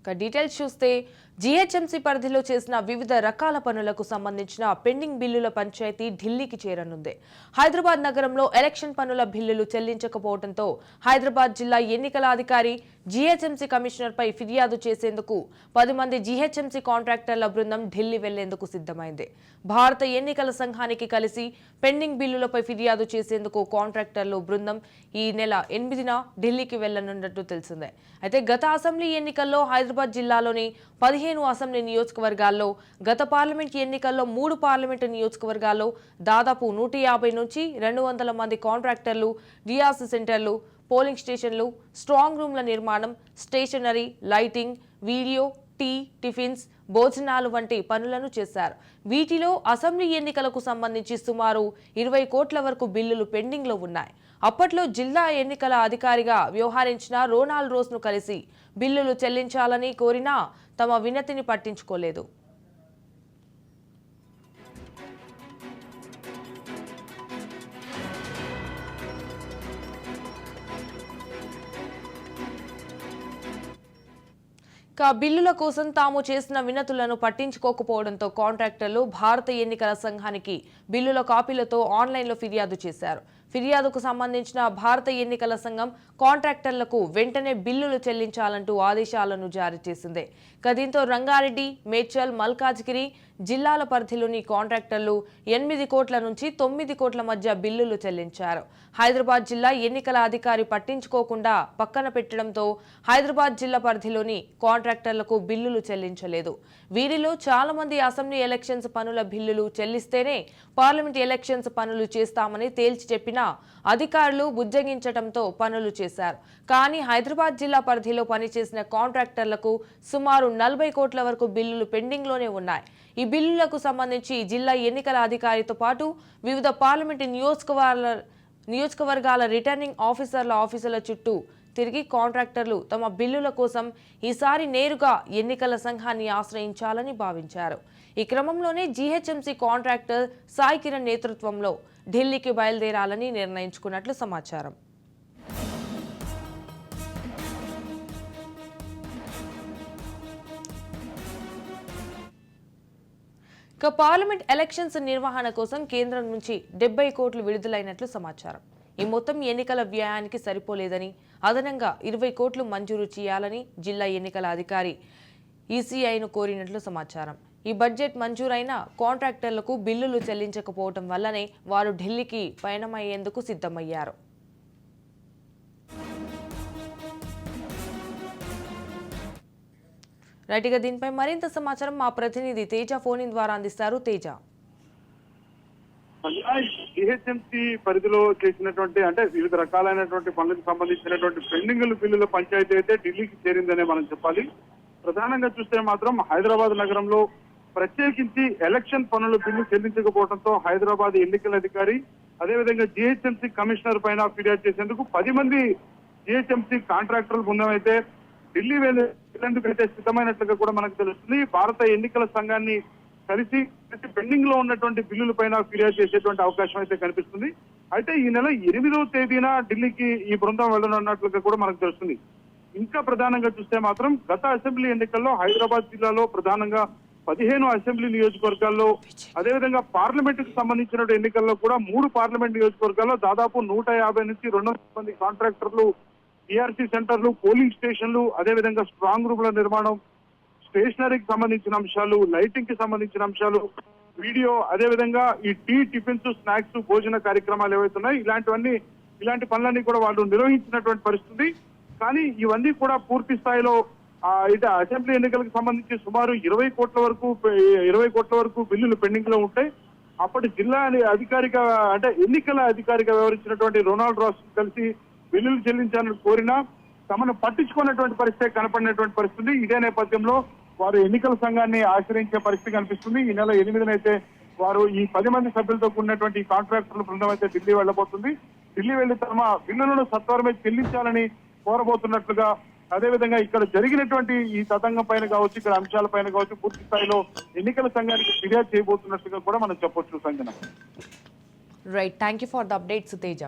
ఇక డీటెయిల్స్ చూస్తే జీహెచ్ఎంసీ పరిధిలో చేసిన వివిధ రకాల పనులకు సంబంధించిన పెండింగ్ బిల్లుల పంచాయతీ ఢిల్లీకి చేరనుంది. హైదరాబాద్ నగరంలో ఎలక్షన్ పనుల బిల్లులు చెల్లించకపోవడంతో హైదరాబాద్ జిల్లా ఎన్నికల అధికారి జీహెచ్ఎంసీ కమిషనర్పై ఫిర్యాదు చేసేందుకు పది మంది జీహెచ్ఎంసీ కాంట్రాక్టర్ల బృందం ఢిల్లీ వెళ్ళేందుకు సిద్ధమైంది. భారత ఎన్నికల సంఘానికి కలిసి పెండింగ్ బిల్లులపై ఫిర్యాదు చేసేందుకు కాంట్రాక్టర్లు బృందం ఈ నెల ఎనిమిదిన ఢిల్లీకి వెళ్ళనున్నట్టు తెలిసిందే. అయితే గత అసెంబ్లీ ఎన్నికల్లో హైదరాబాద్ జిల్లాలోని పదిహేను అసెంబ్లీ నియోజకవర్గాల్లో గత పార్లమెంట్ ఎన్నికల్లో మూడు పార్లమెంటు నియోజకవర్గాల్లో దాదాపు నూట యాభై నుంచి రెండు వందల మంది కాంట్రాక్టర్లు డిఆర్సీ సెంటర్లు పోలింగ్ స్టేషన్లు స్ట్రాంగ్ రూమ్ల నిర్మాణం stationery lighting video tea tiffins భోజనాలు వంటి పనులను చేశారు. వీటిలో అసెంబ్లీ ఎన్నికలకు సంబంధించి సుమారు ఇరవై కోట్ల వరకు బిల్లులు పెండింగ్లో ఉన్నాయి. అప్పట్లో జిల్లా ఎన్నికల అధికారిగా వ్యవహరించిన రోనాల్డ్ రోస్ను కలిసి బిల్లులు చెల్లించాలని కోరినా తమ వినతిని పట్టించుకోలేదు. ఇక బిల్లుల కోసం తాము చేసిన వినతులను పట్టించుకోకపోవడంతో కాంట్రాక్టర్లు భారత ఎన్నికల సంఘానికి బిల్లుల కాపీలతో ఆన్లైన్లో ఫిర్యాదు చేశారు. ఫిర్యాదుకు సంబంధించిన భారత ఎన్నికల సంఘం కాంట్రాక్టర్లకు వెంటనే బిల్లులు చెల్లించాలంటూ ఆదేశాలను జారీ చేసింది. దీంతో రంగారెడ్డి మేడ్చల్ మల్కాజ్గిరి జిల్లాల పరిధిలోని కాంట్రాక్టర్లు ఎనిమిది కోట్ల నుంచి తొమ్మిది కోట్ల మధ్య బిల్లులు చెల్లించారు. హైదరాబాద్ జిల్లా ఎన్నికల అధికారి పట్టించుకోకుండా పక్కన పెట్టడంతో హైదరాబాద్ జిల్లా పరిధిలోని కాంట్రాక్టర్లకు బిల్లులు చెల్లించలేదు. వీరిలో చాలా మంది అసెంబ్లీ ఎలక్షన్స్ పనుల బిల్లులు చెల్లిస్తేనే పార్లమెంట్ ఎలక్షన్స్ పనులు చేస్తామని తేల్చి చెప్పినా అధికారులు బుజ్జగించడంతో పనులు చేశారు. కానీ హైదరాబాద్ జిల్లా పరిధిలో పనిచేసిన కాంట్రాక్టర్లకు సుమారు నలభై కోట్ల వరకు బిల్లులు పెండింగ్లోనే ఉన్నాయి. ఈ బిల్లులకు సంబంధించి జిల్లా ఎన్నికల అధికారితో పాటు వివిధ పార్లమెంటు నియోజకవర్గాల నియోజకవర్గాల రిటర్నింగ్ ఆఫీసర్ల ఆఫీసుల చుట్టూ తిరిగి కాంట్రాక్టర్లు తమ బిల్లుల కోసం ఈసారి నేరుగా ఎన్నికల సంఘాన్ని ఆశ్రయించాలని భావించారు. ఈ క్రమంలోనే జీహెచ్ఎంసీ కాంట్రాక్టర్ సాయి కిరణ్ నేతృత్వంలో ఢిల్లీకి బయలుదేరాలని నిర్ణయించుకున్నట్లు సమాచారం. ఇక పార్లమెంట్ ఎలక్షన్స్ నిర్వహణ కోసం కేంద్రం నుంచి డెబ్బై కోట్లు విడుదలైనట్లు సమాచారం. ఈ మొత్తం ఎన్నికల వ్యయానికి సరిపోలేదని అదనంగా ఇరవై కోట్లు మంజూరు చేయాలని జిల్లా ఎన్నికల అధికారి ఈసీఐను కోరినట్లు సమాచారం. ఈ బడ్జెట్ మంజూరైన కాంట్రాక్టర్లకు బిల్లులు చెల్లించకపోవటం వల్లనే వారు ఢిల్లీకి పయనమయ్యేందుకు సిద్ధమయ్యారు. రైట్ ఇక దీనిపై మరింత సమాచారం మా ప్రతినిధి తేజ ఫోన్ ద్వారా అందిస్తారు. తేజ. జిహెచ్ఎంసీ పరిధిలో చేసినటువంటి అంటే వివిధ రకాలైనటువంటి పనులకు సంబంధించినటువంటి పెండింగ్ బిల్లుల పంచాయతీ అయితే ఢిల్లీకి చేరిందనే మనం చెప్పాలి. ప్రధానంగా చూస్తే మాత్రం హైదరాబాద్ నగరంలో ప్రత్యేకించి ఎలక్షన్ పనుల బిల్లు చెల్లించకపోవడంతో హైదరాబాద్ ఎన్నికల అధికారి అదేవిధంగా జిహెచ్ఎంసీ కమిషనర్ పైన ఫిర్యాదు చేసేందుకు పది మంది జిహెచ్ఎంసీ కాంట్రాక్టర్లు బృందం అయితే ఢిల్లీ వెళ్ళేందుకైతే అయితే సిద్ధమైనట్లుగా కూడా మనకు తెలుస్తుంది. భారత ఎన్నికల సంఘాన్ని కలిసి పెండింగ్లో ఉన్నటువంటి బిల్లుల పైన ఫిర్యాదు చేసేటువంటి అవకాశం అయితే కనిపిస్తుంది. అయితే ఈ నెల ఎనిమిదవ తేదీన ఢిల్లీకి ఈ బృందం వెళ్ళనున్నట్లుగా కూడా మనకు తెలుస్తుంది. ఇంకా ప్రధానంగా చూస్తే మాత్రం గత అసెంబ్లీ ఎన్నికల్లో హైదరాబాద్ జిల్లాలో ప్రధానంగా పదిహేను అసెంబ్లీ నియోజకవర్గాల్లో అదేవిధంగా పార్లమెంట్కు సంబంధించిన ఎన్నికల్లో కూడా మూడు పార్లమెంట్ నియోజకవర్గాల్లో దాదాపు నూట యాభై నుంచి రెండు మంది కాంట్రాక్టర్లు టీఆర్సీ సెంటర్లు పోలింగ్ స్టేషన్లు అదేవిధంగా స్ట్రాంగ్ రూమ్ల నిర్మాణం స్టేషనరీకి సంబంధించిన అంశాలు లైటింగ్కి సంబంధించిన అంశాలు వీడియో అదేవిధంగా ఈ టీ టిఫిన్స్ స్నాక్స్ భోజన కార్యక్రమాలు ఏవైతున్నాయి ఇలాంటివన్నీ ఇలాంటి పనులన్నీ కూడా వాళ్ళు నిర్వహించినటువంటి పరిస్థితి. కానీ ఇవన్నీ కూడా పూర్తి స్థాయిలో ఆ, ఇది అసెంబ్లీ ఎన్నికలకు సంబంధించి సుమారు ఇరవై కోట్ల వరకు ఇరవై కోట్ల వరకు బిల్లులు పెండింగ్లో ఉంటాయి. అప్పటి జిల్లా అధికారిక అంటే ఎన్నికల అధికారిగా వ్యవహరించినటువంటి రొనాల్డ్ రాస్ కలిసి బిల్లులు చెల్లించాలని కోరినా తమను పట్టించుకున్నటువంటి పరిస్థితి కనపడినటువంటి పరిస్థితి. ఇదే నేపథ్యంలో వారు ఎన్నికల సంఘాన్ని ఆశ్రయించే పరిస్థితి కనిపిస్తుంది. ఈ నెల ఎనిమిదినైతే వారు ఈ పది మంది సభ్యులతో కూడినటువంటి కాంట్రాక్టర్ల బృందం అయితే ఢిల్లీ వెళ్ళబోతుంది ఢిల్లీ వెళ్ళి తమ బిల్లులను సత్వరమే చెల్లించాలని కోరబోతున్నట్లుగా అదేవిధంగా ఇక్కడ జరిగినటువంటి ఈ తతంగం పైన కావచ్చు ఇక్కడ అంశాల పైన కావచ్చు పూర్తి స్థాయిలో ఎన్నికల సంఘానికి ఫిర్యాదు చేయబోతున్నట్టుగా కూడా మనం చెప్పొచ్చు Sanjana. Right thank you for the updates Teja